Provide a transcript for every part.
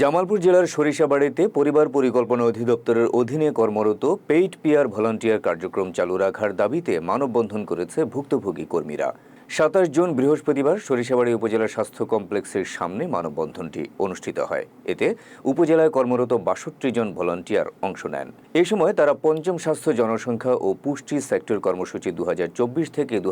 জামালপুর জেলার সরিষাবাড়িতে পরিবার পরিকল্পনা অধিদপ্তরের অধীনে কর্মরত পেইড পিয়ার ভলান্টিয়ার কার্যক্রম চালু রাখার দাবিতে মানববন্ধন করেছে ভুক্তভোগী কর্মীরা। সাতাশ জুন বৃহস্পতিবার সরিষাবাড়ি উপজেলা স্বাস্থ্য কমপ্লেক্সের সামনে মানববন্ধনটি অনুষ্ঠিত হয়। এতে উপজেলায় কর্মরত বাষট্টি জন ভলান্টিয়ার অংশ নেন। এই সময় তারা পঞ্চম স্বাস্থ্য জনসংখ্যা ও পুষ্টি সেক্টর কর্মসূচি দুহাজার চব্বিশ থেকে দু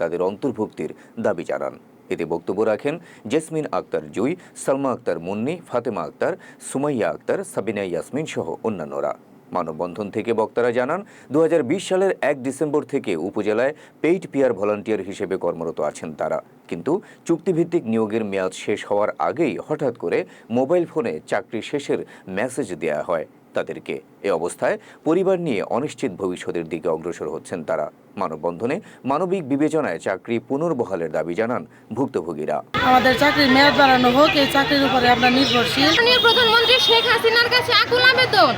তাদের অন্তর্ভুক্তির দাবি জানান। এতে বক্তব্য রাখেন জেসমিন আক্তার জুই, সালমা আক্তার মুন্নি, ফাতেমা আক্তার, সুমাইয়া আক্তার, সাবিনা ইয়াসমিন সহ অন্যান্যরা। মানববন্ধন থেকে বক্তারা জানান দু হাজার বিশ সালের এক ডিসেম্বর থেকে উপজেলায় পেইড পিয়ার ভলান্টিয়ার হিসেবে কর্মরত আছেন তারা। কিন্তু চুক্তিভিত্তিক নিয়োগের মেয়াদ শেষ হওয়ার আগেই হঠাৎ করে মোবাইল ফোনে চাকরি শেষের মেসেজ দেয়া হয়। তাদেরকে। এ অবস্থায় পরিবার নিয়ে অনিশ্চিত ভবিষ্যতের দিকে অগ্রসর হচ্ছেন তারা। মানববন্ধনে মানবিক বিবেচনায় চাকরি পুনর্বহালের দাবি জানান ভুক্তভোগীরা। আমাদের চাকরির মেয়াদ বাড়ানো হোক এই চাকরির উপরে আমরা নির্ভরশীল। মাননীয় প্রধানমন্ত্রী শেখ হাসিনার কাছে আকুল আবেদন।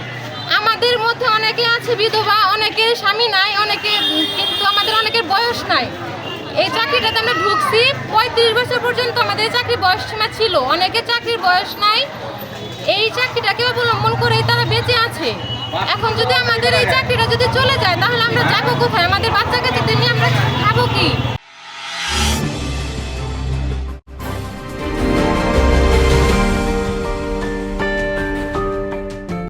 আমাদের মধ্যে অনেকে আছে বিধবা অনেকে স্বামী নাই অনেকে কিন্তু আমাদের অনেকের বয়স নাই। এই চাকরিটাতে আমরা ঢুকছি পঁয়ত্রিশ বছর পর্যন্ত এই চাকরির বয়স সীমা ছিল অনেকে চাকরির বয়স নাই। এই চাকরিটাকে অবলম্বন করেই তারা বেঁচে আছে। এখন যদি আমাদের এই চাকরিটা যদি চলে যায়, তাহলে আমরা যাব কোথায়? আমাদের বাচ্চাকে